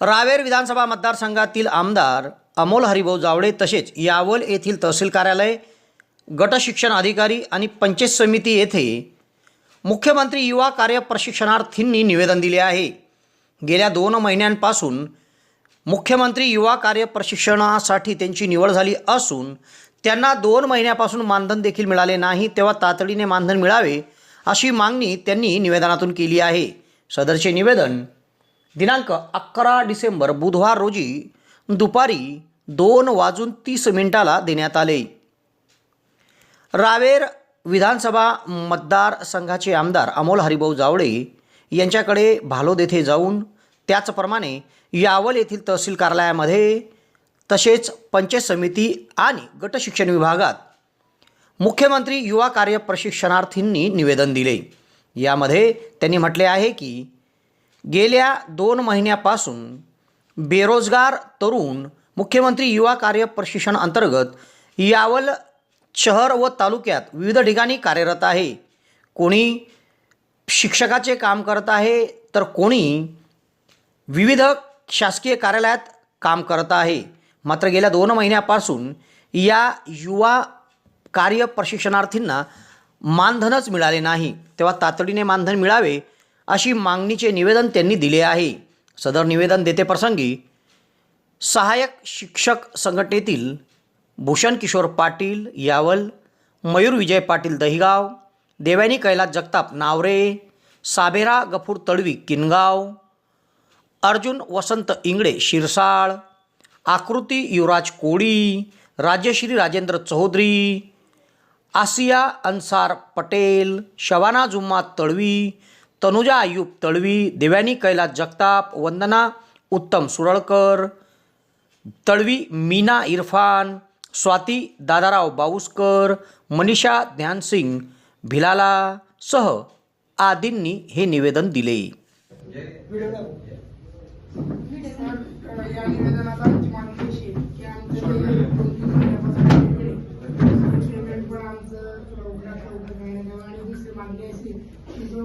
रावेर विधानसभा मतदारसंघातील आमदार अमोल हरिभाऊ जावडे तसेच यावल येथील तहसील कार्यालय गट शिक्षण अधिकारी आणि पंचायत समिती येथे मुख्यमंत्री युवा कार्य प्रशिक्षणार्थींनी निवेदन दिले आहे. गेल्या दोन महिन्यांपासून मुख्यमंत्री युवा कार्य प्रशिक्षणासाठी त्यांची निवड झाली असून त्यांना दोन महिन्यापासून मानधन देखील मिळाले नाही तेव्हा तातडीने मानधन मिळावे अशी मागणी त्यांनी निवेदनातून केली आहे. सदरचे निवेदन दिनांक अकरा डिसेंबर बुधवार रोजी दुपारी दोन वाजून तीस मिनिटाला देण्यात आले. रावेर विधानसभा मतदारसंघाचे आमदार अमोल हरिभाऊ जावळे यांच्याकडे भालोद येथे जाऊन त्याचप्रमाणे यावल येथील तहसील कार्यालयामध्ये तसेच पंचायत समिती आणि गट शिक्षण विभागात मुख्यमंत्री युवा कार्य प्रशिक्षणार्थींनी निवेदन दिले. यामध्ये त्यांनी म्हटले आहे की गेल्या दोन महिन्यापासून बेरोजगार तरुण मुख्यमंत्री युवा कार्य प्रशिक्षण अंतर्गत यावल शहर व तालुक्यात विविध ठिकाणी कार्यरत आहे. कोणी शिक्षकाचे काम करत आहे तर कोणी विविध शासकीय कार्यालयात काम करत आहे. मात्र गेल्या दोन महिन्यापासून या युवा कार्य प्रशिक्षणार्थींना मानधनच मिळाले नाही. तेव्हा तातडीने मानधन मिळावे अशी मागणीचे निवेदन त्यांनी दिले आहे. सदर निवेदन देतेप्रसंगी सहाय्यक शिक्षक संघटनेतील भूषण किशोर पाटील यावल मयूर विजय पाटील दहिगाव देवयानी कैलास जगताप नावरे साबेरा गफूर तळवी किनगाव अर्जुन वसंत इंगडे शिरसाळ आकृती युवराज कोळी राजश्री राजेंद्र चौधरी आसिया अन्सार पटेल शवाना जुम्मा तळवी तनुजा आयुब तळवी देव्यानी कैलास जगताप वंदना उत्तम सुरळकर तळवी मीना इरफान स्वाती दादाराव बाऊसकर मनीषा ध्यानसिंग भिलाला सह आदींनी हे निवेदन दिले. या आमची मागणी अशी आहे की पण आमचं आणि दुसरी मागणी अशी की जो